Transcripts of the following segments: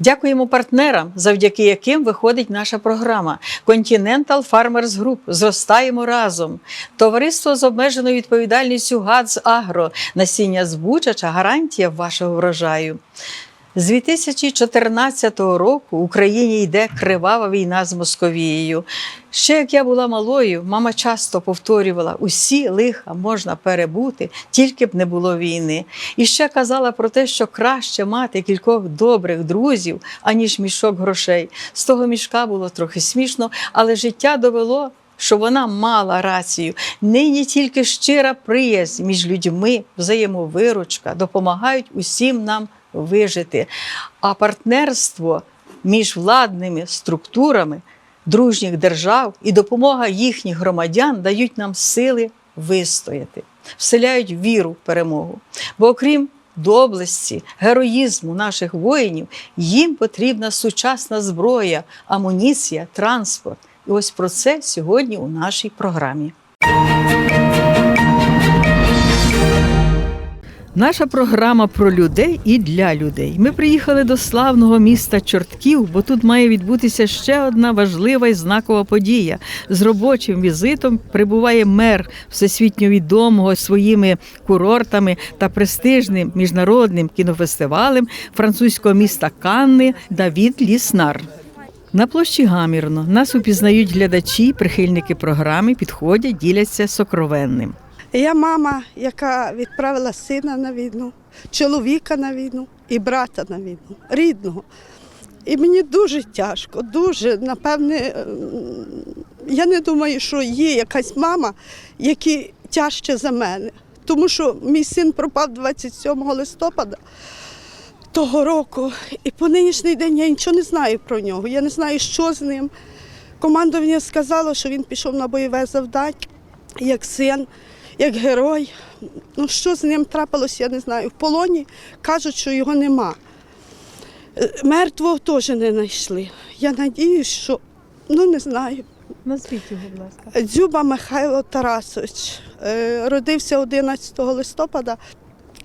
Дякуємо партнерам, завдяки яким виходить наша програма Continental Farmers Group. Зростаємо разом. Товариство з обмеженою відповідальністю ГАЦ Агро. Насіння збучача гарантія вашого врожаю. З 2014 року в Україні йде кривава війна з Московією. Ще як я була малою, мама часто повторювала: усі лиха можна перебути, тільки б не було війни. І ще казала про те, що краще мати кількох добрих друзів, аніж мішок грошей. З того мішка було трохи смішно, але життя довело. Що вона мала рацію. Нині тільки щира приязнь між людьми, взаємовиручка допомагають усім нам вижити. А партнерство між владними структурами дружніх держав і допомога їхніх громадян дають нам сили вистояти, вселяють віру в перемогу. Бо окрім доблесті, героїзму наших воїнів, їм потрібна сучасна зброя, амуніція, транспорт. І ось про це сьогодні у нашій програмі. Наша програма про людей і для людей. Ми приїхали до славного міста Чортків, бо тут має відбутися ще одна важлива і знакова подія. З робочим візитом прибуває мер всесвітньо відомого своїми курортами та престижним міжнародним кінофестивалем французького міста Канни Давід Ліснар. На площі гамірно нас упізнають глядачі, прихильники програми, підходять, діляться сокровенним. Я мама, яка відправила сина на війну, чоловіка на війну і брата на війну, рідного. І мені дуже тяжко, дуже, напевне, я не думаю, що є якась мама, які тяжче за мене. Тому що мій син пропав 27 листопада того року, і по нинішній день я нічого не знаю про нього. Я не знаю, що з ним. Командування сказало, що він пішов на бойове завдання як син, як герой. Ну, що з ним трапилося, я не знаю. В полоні кажуть, що його нема. Е, Мертвого теж не знайшли. Я надіюсь, що ну не знаю. Назвіть його, будь ласка. Дзюба Михайло Тарасович е, родився 11 листопада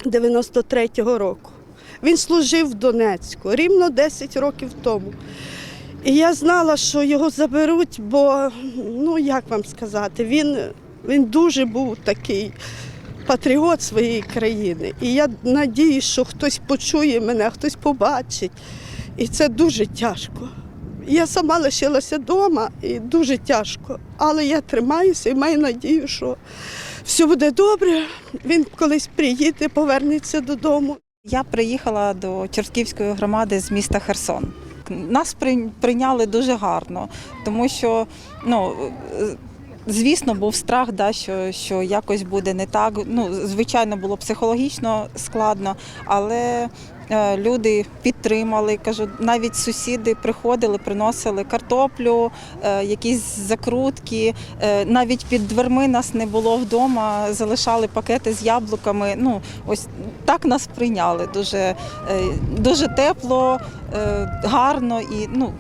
93-го року. Він служив в Донецьку рівно 10 років тому. І я знала, що його заберуть, бо, ну як вам сказати, він, він дуже був такий патріот своєї країни. І я надіюсь, що хтось почує мене, хтось побачить. І це дуже тяжко. Я сама лишилася вдома і дуже тяжко. Але я тримаюся і маю надію, що все буде добре. Він колись приїде, повернеться додому. Я приїхала до Чортківської громади з міста Херсон. Нас прийняли дуже гарно, тому що ну. Звісно, був страх, да, що, що якось буде не так. Ну, звичайно, було психологічно складно, але е, люди підтримали. Кажу, навіть сусіди приходили, приносили картоплю, е, якісь закрутки. Е, навіть під дверми нас не було вдома, залишали пакети з яблуками. Ну, ось так нас прийняли. Дуже, дуже тепло, гарно і ну,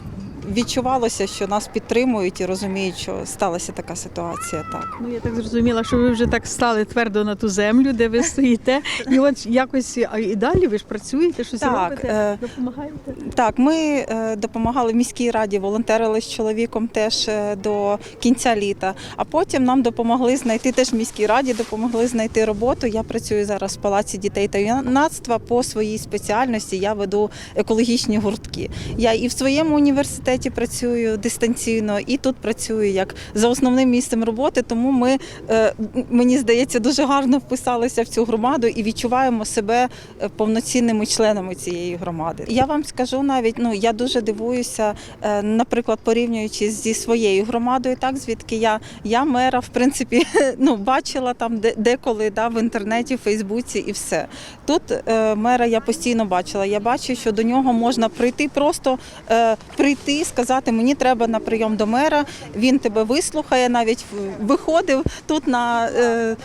відчувалося, що нас підтримують і розуміють, що сталася така ситуація. Так. Ну я так зрозуміла, що ви вже так стали твердо на ту землю, де ви стоїте. І от якось а і далі ви ж працюєте, щось Так, робите, е, допомагаєте. Так, ми е, допомагали в міській раді, волонтерили з чоловіком теж е, до кінця літа. А потім нам допомогли знайти теж в міській раді, допомогли знайти роботу. Я працюю зараз в палаці дітей та юнацтва по своїй спеціальності. Я веду екологічні гуртки. Я і в своєму університеті працюю дистанційно, і тут працюю як за основним місцем роботи. Тому ми е, мені здається дуже гарно вписалися в цю громаду і відчуваємо себе е, повноцінними членами цієї громади. Я вам скажу навіть, ну я дуже дивуюся, е, наприклад, порівнюючи зі своєю громадою, так звідки я, я мера, в принципі, ну бачила там деколи да, в інтернеті, в Фейсбуці і все. Тут мера я постійно бачила. Я бачу, що до нього можна прийти, просто прийти, сказати, мені треба на прийом до мера. Він тебе вислухає, навіть виходив тут на е,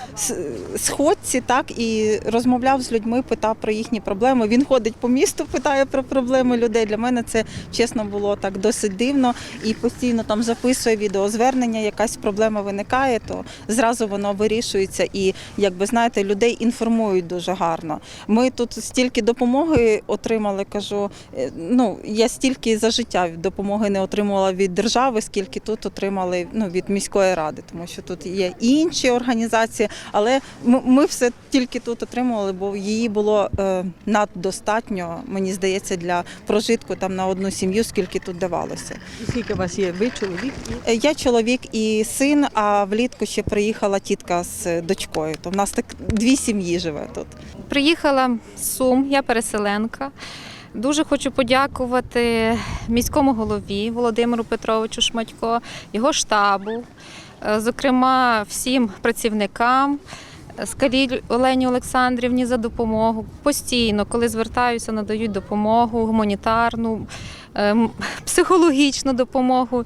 сходці, так і розмовляв з людьми, питав про їхні проблеми. Він ходить по місту, питає про проблеми людей. Для мене це чесно було так досить дивно і постійно там записує відеозвернення. Якась проблема виникає, то зразу воно вирішується. І якби знаєте, людей інформують дуже гарно. Ми тут стільки допомоги отримали. Кажу, е, ну я стільки за життя допомоги не отримувала від держави, скільки тут отримали ну, від міської ради, тому що тут є і інші організації, але ми, ми все тільки тут отримували, бо її було е, наддостатньо, мені здається, для прожитку там на одну сім'ю, скільки тут давалося. І скільки у вас є? Ви чоловік? Е, Я чоловік і син, а влітку ще приїхала тітка з дочкою. То в нас так дві сім'ї живе тут. Приїхала з Сум, я переселенка. Дуже хочу подякувати міському голові Володимиру Петровичу Шматько, його штабу, е, зокрема всім працівникам. е, Скалій Олені Олександрівні за допомогу. Постійно, коли звертаюся, надають допомогу, гуманітарну, е, психологічну допомогу.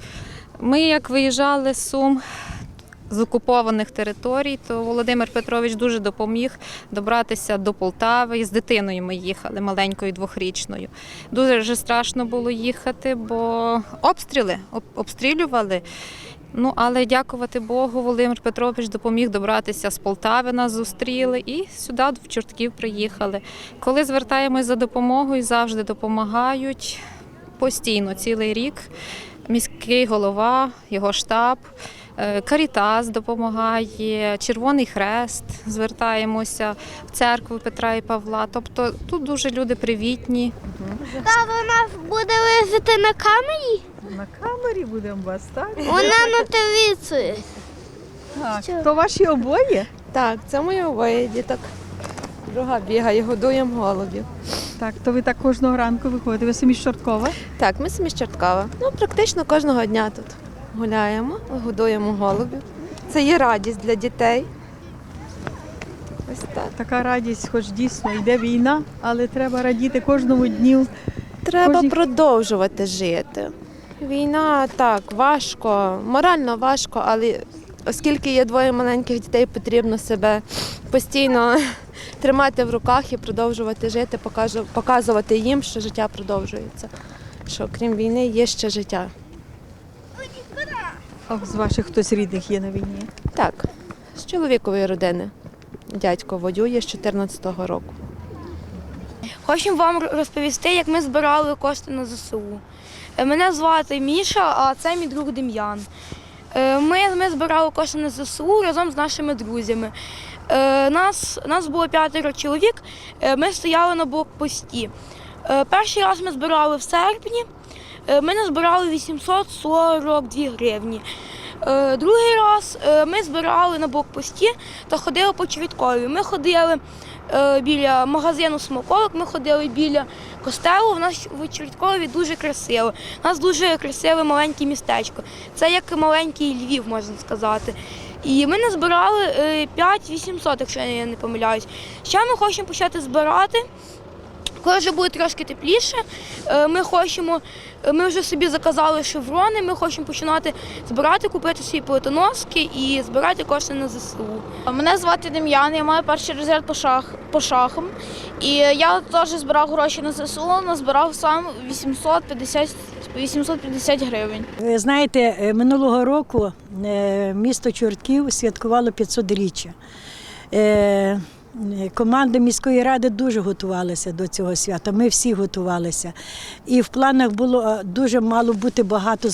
Ми, як виїжджали з Сум з окупованих територій, то Володимир Петрович дуже допоміг добратися до Полтави. І з дитиною ми їхали, маленькою двохрічною. Дуже страшно було їхати, бо обстріли об- обстрілювали. Ну, але дякувати Богу, Володимир Петрович допоміг добратися з Полтави, нас зустріли і сюди в Чортків приїхали. Коли звертаємось за допомогою, завжди допомагають постійно, цілий рік. Міський голова, його штаб, Карітас допомагає, Червоний Хрест, звертаємося в церкву Петра і Павла. Тобто тут дуже люди привітні. Та вона буде лежати на камері, На камері будемо вас, так? вона на телевізорі. Так. То ваші обоє? Так, це мої обоє діток. Друга бігає, годуємо голубів. Так, то ви так кожного ранку виходите. Ви самі з Чорткова? Так, ми самі з Чорткова. Ну, практично кожного дня тут гуляємо, годуємо голубів. Це є радість для дітей. Ось так. Така радість, хоч дійсно йде війна, але треба радіти кожному дню. Треба Кожні- продовжувати жити. Війна так, важко, морально важко, але оскільки є двоє маленьких дітей, потрібно себе постійно тримати в руках і продовжувати жити, показувати їм, що життя продовжується. Що крім війни є ще життя. А з ваших хтось рідних є на війні? Так, з чоловікової родини. Дядько воює з 14-го року. Хочемо вам розповісти, як ми збирали кошти на ЗСУ. Е, Мене звати Міша, а це мій друг Дем'ян. Е, Ми, ми збирали кошти на ЗСУ разом з нашими друзями. Е, Нас, нас було п'ятеро чоловік, ми стояли на блокпості. Е, Перший раз ми збирали в серпні, е, ми назбирали 842 гривні. Е, Другий раз ми збирали на блокпості та ходили по Чередкові. Ми ходили біля магазину смаколик, ми ходили біля костелу. У нас в Чередкові дуже красиво. У нас дуже красиве маленьке містечко. Це як маленький Львів, можна сказати. І ми назбирали е, 5-800, якщо я не помиляюсь. Ще ми хочемо почати збирати. Коли вже буде трошки тепліше, е, ми хочемо, е, ми вже собі заказали шеврони, ми хочемо починати збирати, купити свої плитоноски і збирати кошти на ЗСУ. Мене звати Дем'ян, я маю перший резерв по, шах, по шахам. І я теж збирав гроші на ЗСУ, назбирав сам 850, 850 гривень. Ви знаєте, е, минулого року місто Чортків святкувало 500-річчя. Команда міської ради дуже готувалася до цього свята. Ми всі готувалися. І в планах було е, дуже мало бути багато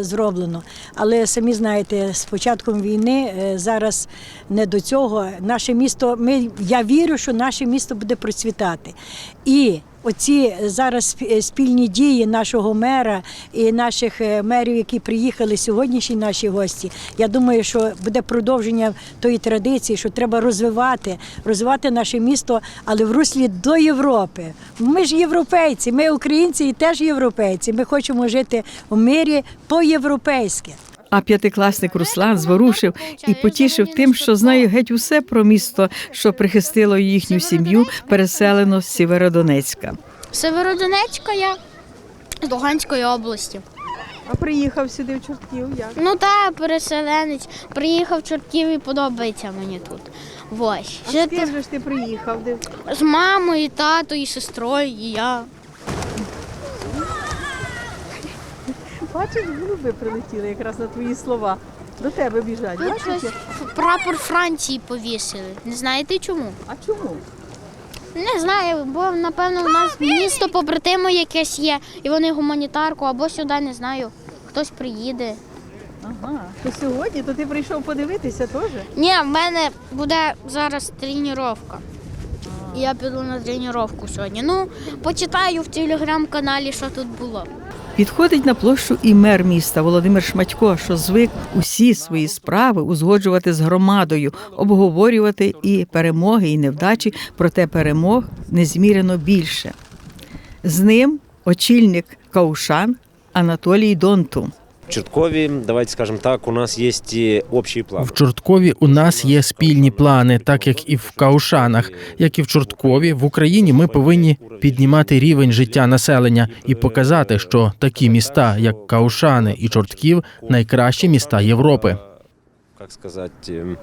зроблено. Але самі знаєте, з початком війни е, зараз не до цього. Наше місто, ми, я вірю, що наше місто буде процвітати. І Оці зараз спільні дії нашого мера і наших е, мерів, які приїхали сьогоднішні наші гості. Я думаю, що буде продовження тої традиції, що треба розвивати, розвивати наше місто, але в руслі до Європи. Ми ж європейці, ми українці і теж європейці. Ми хочемо жити в мирі по-європейськи. А п'ятикласник Руслан зворушив і потішив тим, що знає геть усе про місто, що прихистило їхню сім'ю, переселено з Сєвєродонецька. Северодонецька я з Луганської області. А приїхав сюди в Чортків як? Ну так, переселенець. Приїхав в Чортків і подобається мені тут. Ось. А з ким же ж ти приїхав? Де- з мамою, татою, і сестрою, і я. Бачиш, голуби прилетіли якраз на твої слова. До тебе біжать. Тут Бачиш? щось прапор Франції повісили. Не знаєте чому? А чому? Не знаю, бо напевно в нас місто побратимо якесь є, і вони гуманітарку або сюди не знаю. Хтось приїде. Ага. То сьогодні, то ти прийшов подивитися теж? Ні, в мене буде зараз тренування. Я піду на тренування сьогодні. Ну, почитаю в телеграм-каналі, що тут було. Підходить на площу і мер міста Володимир Шматько, що звик усі свої справи узгоджувати з громадою, обговорювати і перемоги, і невдачі, проте перемог незмірено більше. З ним очільник Каушан Анатолій Донту. В Черткові, давайте скажем так, у нас есть и общие планы. В Чорткові у нас є спільні плани, так як і в Каушанах, як і в Чорткові. В Україні ми повинні піднімати рівень життя населення і показати, що такі міста, як Каушани і Чортків, найкращі міста Європи. Как сказать, эм,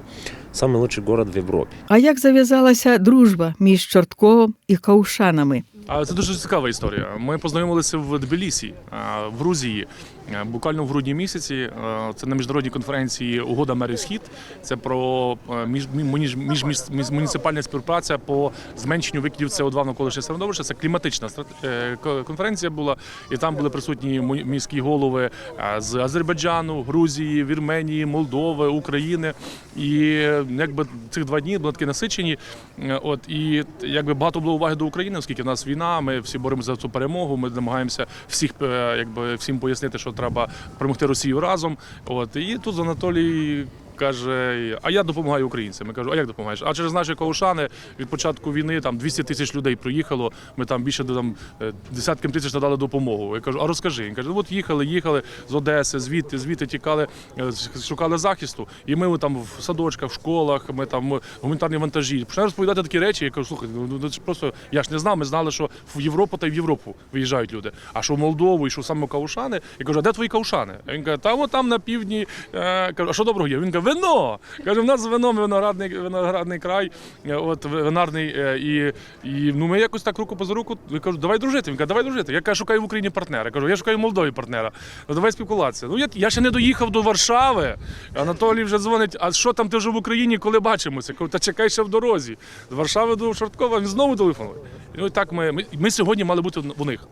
самый лучший город в Европе. А як зав'язалася дружба між Чортковом і Каушанами? А це дуже цікава історія. Ми познайомилися в Тбілісі, а, в Грузії, а, буквально в грудні місяці. Це на міжнародній конференції Угода мерів Схід. Це про а, між, між, між, між, муніципальна співпраця по зменшенню викидів СО2 в навколишнє середовище. Це кліматична е, конференція була, і там були присутні міські голови з Азербайджану, Грузії, Вірменії, Молдови, України. І е, якби цих два дні були такі насичені. Е, От і якби багато було уваги до України, оскільки в нас війна, ми всі боремося за цю перемогу. Ми намагаємося всіх е, якби всім пояснити, що треба перемогти Росію разом. От і тут з Анатолій. Каже, а я допомагаю українцям. Я кажу, а як допомагаєш? А через наші каушани від початку війни там 200 тисяч людей приїхало. Ми там більше там е, десяткам тисяч надали допомогу. Я кажу, а розкажи. Він каже, от їхали, їхали з Одеси, звідти, звідти тікали, е, шукали захисту. І ми там в садочках, в школах, ми там гуманітарні вантажі. Починаю розповідати такі речі. Я кажу, слухай, ну ну, це просто я ж не знав. Ми знали, що в Європу та й в Європу виїжджають люди. А що в Молдову, і що саме Каушани. Я кажу, а де твої каушани? Він каже, от там на півдні. Е, кажу, а що доброго є? Він каже, вино. Каже, в нас вино, виноградний, виноградний край, е, от винарний. е, І, і ну ми якось так руку поза руку. Я кажу, давай дружити. Він каже, давай дружити. Я кажу, шукаю в Україні партнера. Я кажу, я шукаю в Молдові партнера. Ну давай спілкуватися. Ну я, я ще не доїхав до Варшави. Анатолій вже дзвонить. А що там ти вже в Україні, коли бачимося? Я Кажу, та чекай ще в дорозі. З Варшави до Шорткова він знову телефонує. Ну і так ми, ми, ми сьогодні мали бути в них.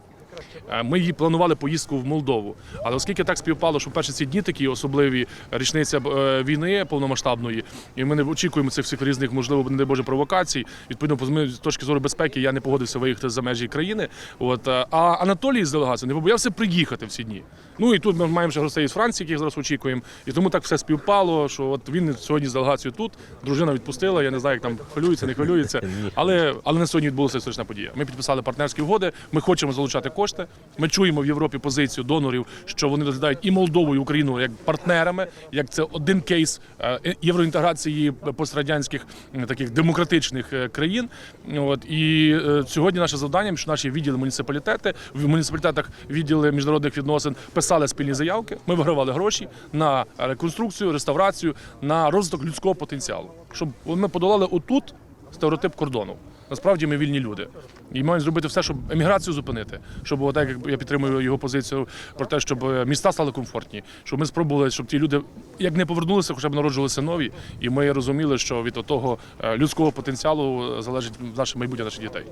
Ми її планували поїздку в Молдову. Але оскільки так співпало, що перші ці дні такі особливі річниця е, війни повномасштабної, і ми не очікуємо цих всіх різних, можливо, не дай Боже, провокацій. Відповідно, з точки зору безпеки я не погодився виїхати за межі країни. От е, а Анатолій з делегацією не побоявся приїхати в ці дні. Ну і тут ми маємо ще гостей з Франції, яких зараз очікуємо. І тому так все співпало, що от він сьогодні з делегацією тут, дружина відпустила. Я не знаю, як там хвилюється, не хвилюється. Але але на сьогодні відбулася історична подія. Ми підписали партнерські угоди. Ми хочемо залучати кошти. Ми чуємо в Європі позицію донорів, що вони розглядають і Молдову, і Україну як партнерами, як це один кейс е, євроінтеграції пострадянських е, таких демократичних е, країн. От і сьогодні наше завдання, що наші відділи муніципалітети в муніципалітетах відділи міжнародних відносин писали спільні заявки. Ми вигравали гроші на реконструкцію, реставрацію, на розвиток людського потенціалу, щоб ми подолали отут стереотип кордону. Насправді ми вільні люди. І маємо зробити все, щоб еміграцію зупинити, щоб от так як я підтримую його позицію про те, щоб е, міста стали комфортні, щоб ми спробували, щоб ті люди як не повернулися, хоча б народжувалися нові. І ми розуміли, що від того е, людського потенціалу е, залежить наше майбутнє наших дітей.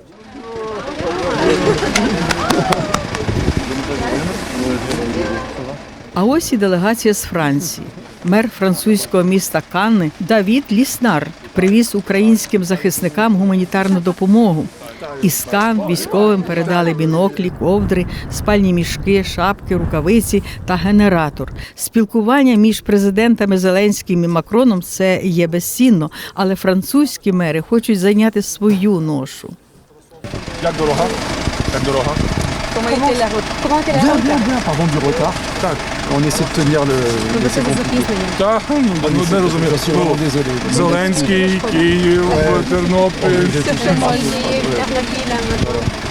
А ось і делегація з Франції. Мер французького міста Канни Давід Ліснар привіз українським захисникам гуманітарну допомогу. Із Кан військовим передали біноклі, ковдри, спальні мішки, шапки, рукавиці та генератор. Спілкування між президентами Зеленським і Макроном це є безцінно, але французькі мери хочуть зайняти свою ношу. Як дорога? Як дорога? Comment, comment était la route Comment était la bien, route Bien, bien, pardon du retard. Tac. On essaie de tenir le... Tak, no bez rozumiesz słowo. Zelenski, Kijów, Ternopil. Hein,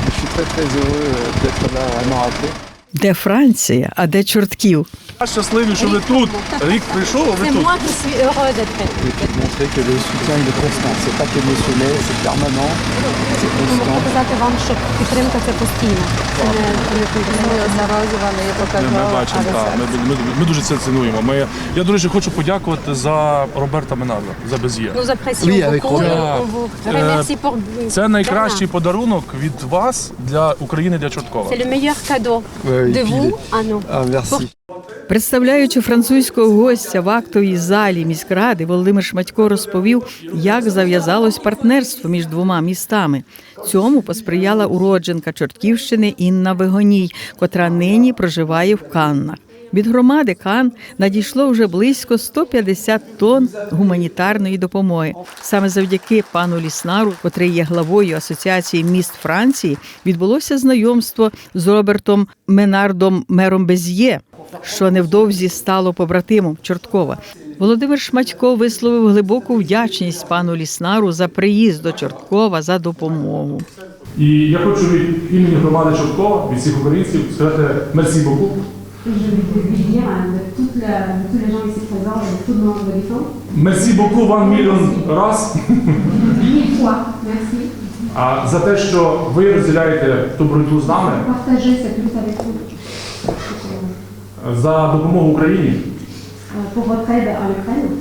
Je suis très très heureux euh, d'être là vraiment après. Де Франція, а де чортків? Я щасливий, що ви тут. Рік прийшов, а ви тут. constant. Показати вам, що підтримка це постійна. Це не одноразова, не Ми, ми бачимо, так. Ми, ми, ми дуже це цінуємо. Ми, я, до речі, хочу подякувати за Роберта Менарда, за Без'є. Oui, avec Robert. Е, Це найкращий подарунок від вас для України для Чорткова. le meilleur cadeau et puis Ah, merci. Представляючи французького гостя в актовій залі міськради, Володимир Шматько розповів, як зав'язалось партнерство між двома містами. Цьому посприяла уродженка Чортківщини Інна Вигоній, котра нині проживає в Каннах. Від громади Кан надійшло вже близько 150 тонн гуманітарної допомоги. Саме завдяки пану Ліснару, котрий є главою Асоціації міст Франції, відбулося знайомство з Робертом Менардом мером Без'є, що невдовзі стало побратимом Чорткова. Володимир Шматько висловив глибоку вдячність пану Ліснару за приїзд до Чорткова за допомогу. І я хочу від імені громади Чорткова, від всіх українців сказати мерсі боку. Мерсі боку вам мільйон раз. А за те, що ви розділяєте ту боротьбу з нами, за допомогу Україні.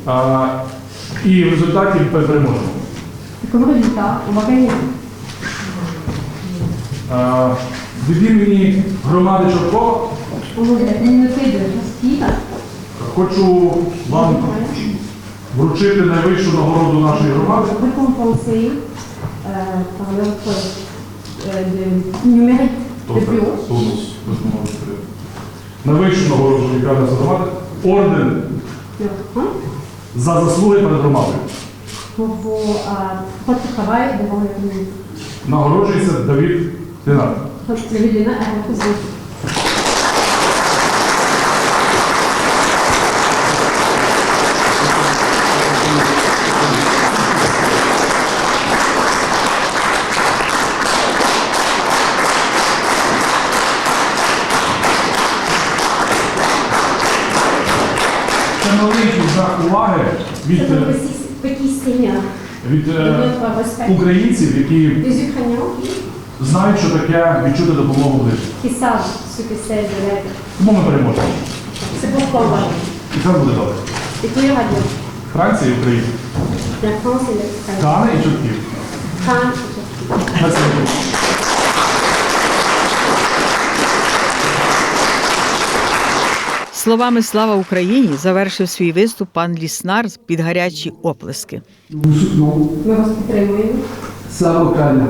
А, і в результаті ми переможемо. А, Від імені громади Чорткова хочу вам вручити найвищу нагороду нашої громади. Тонус, тонус, найвищу нагороду, яка нас громади. Орден за заслуги перед громадою. Нагороджується Давід Лінар. Маленький знак уваги від, е, від е, українців, які знають, що таке відчути допомогу ближнім. Тому ми переможемо. І це буде добре. Франція і Україна. Кани і Чортків. На це. Словами Слава Україні завершив свій виступ пан Ліснар під гарячі оплески. Ми вас підтримуємо. Слава Україні!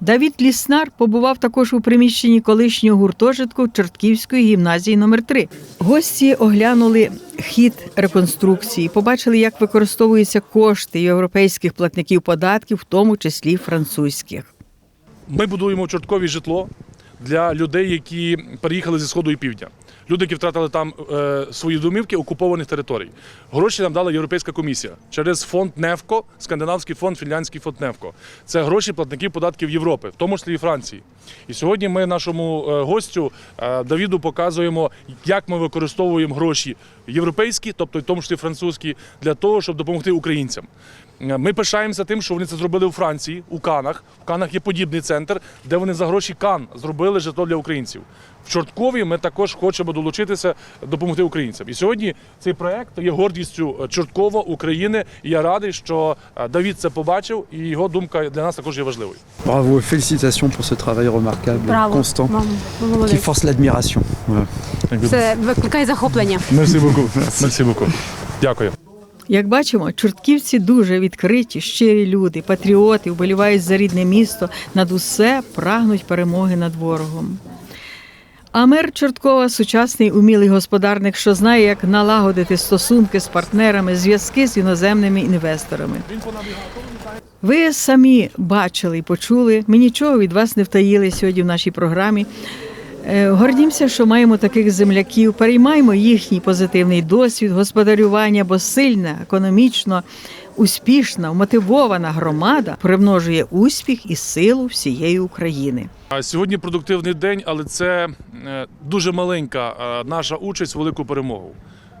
Давід Ліснар побував також у приміщенні колишнього гуртожитку Чортківської гімназії номер 3 Гості оглянули хід реконструкції, побачили, як використовуються кошти європейських платників податків, в тому числі французьких. Ми будуємо Чорткові житло для людей, які переїхали зі сходу і півдня. Люди, які втратили там е, свої домівки окупованих територій. Гроші нам дала Європейська комісія через фонд Невко, скандинавський фонд, фінляндський фонд Невко. Це гроші платників податків Європи, в тому числі і Франції. І сьогодні ми нашому е, гостю е, Давіду показуємо, як ми використовуємо гроші європейські, тобто в тому числі французькі, для того, щоб допомогти українцям. Е, Ми пишаємося тим, що вони це зробили у Франції, у Канах. В Канах є подібний центр, де вони за гроші Кан зробили житло для українців. В Чорткові ми також хочемо долучитися, допомогти українцям. І сьогодні цей проект є гордістю е, Чорткова, України. І я радий, що е, Давід це побачив, і його думка для нас також є важливою. Félicitations pour ce travail remarquable, Браво. constant, qui force l'admiration. Це викликає захоплення. Мерсі буку. Мерсі буку. Дякую. Як бачимо, чортківці дуже відкриті, щирі люди, патріоти, вболівають за рідне місто, над усе прагнуть перемоги над ворогом. А мер Чорткова сучасний умілий господарник, що знає, як налагодити стосунки з партнерами, зв'язки з іноземними інвесторами. Ви самі бачили і почули. Ми нічого від вас не втаїли сьогодні в нашій програмі. Е, Гордімося, що маємо таких земляків, переймаємо їхній позитивний досвід господарювання, бо сильна, економічно успішна, мотивована громада примножує успіх і силу всієї України. Сьогодні продуктивний день, але це е, дуже маленька е, наша участь в велику перемогу.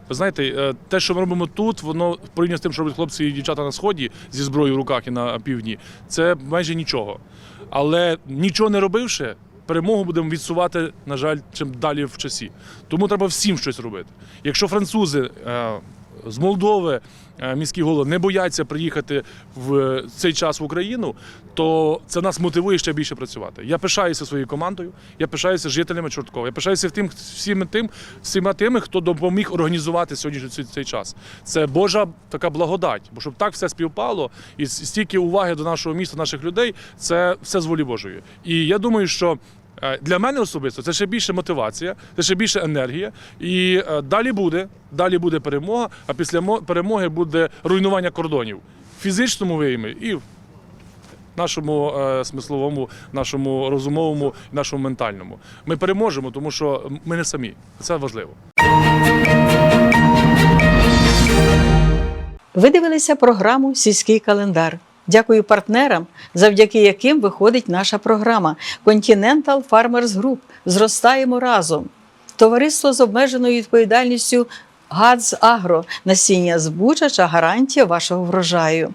Ви знаєте, те, що ми робимо тут, воно порівняно з тим, що роблять хлопці і дівчата на сході зі зброєю в руках і на півдні, це майже нічого. Але нічого не робивши, перемогу будемо відсувати, на жаль, чим далі в часі. Тому треба всім щось робити. Якщо французи е, з Молдови, е, міські голови, не бояться приїхати в цей час в Україну, то це нас мотивує ще більше працювати. Я пишаюся своєю командою, я пишаюся жителями Чорткова, я пишаюся тим, всіми тим, всіма тими, хто допоміг організувати сьогодні цей, цей час. Це Божа така благодать, бо щоб так все співпало і стільки уваги до нашого міста, наших людей, це все з волі Божої. І я думаю, що. Е, Для мене особисто це ще більше мотивація, це ще більше енергія. І е, далі буде, далі буде перемога, а після мо- перемоги буде руйнування кордонів в фізичному виймі і в нашому е, смисловому, нашому розумовому, нашому ментальному. Ми переможемо, тому що ми не самі. Це важливо. Ви дивилися програму Сільський календар. Дякую партнерам, завдяки яким виходить наша програма Continental Farmers Group. Зростаємо разом. Товариство з обмеженою відповідальністю ГАДЗ Агро. Насіння збучача гарантія вашого врожаю.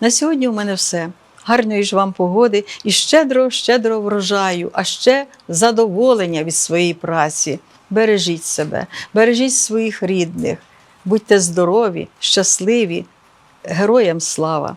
На сьогодні у мене все. Гарної ж вам погоди і щедро, щедро врожаю, а ще задоволення від своєї праці. Бережіть себе, бережіть своїх рідних, будьте здорові, щасливі. Героям слава!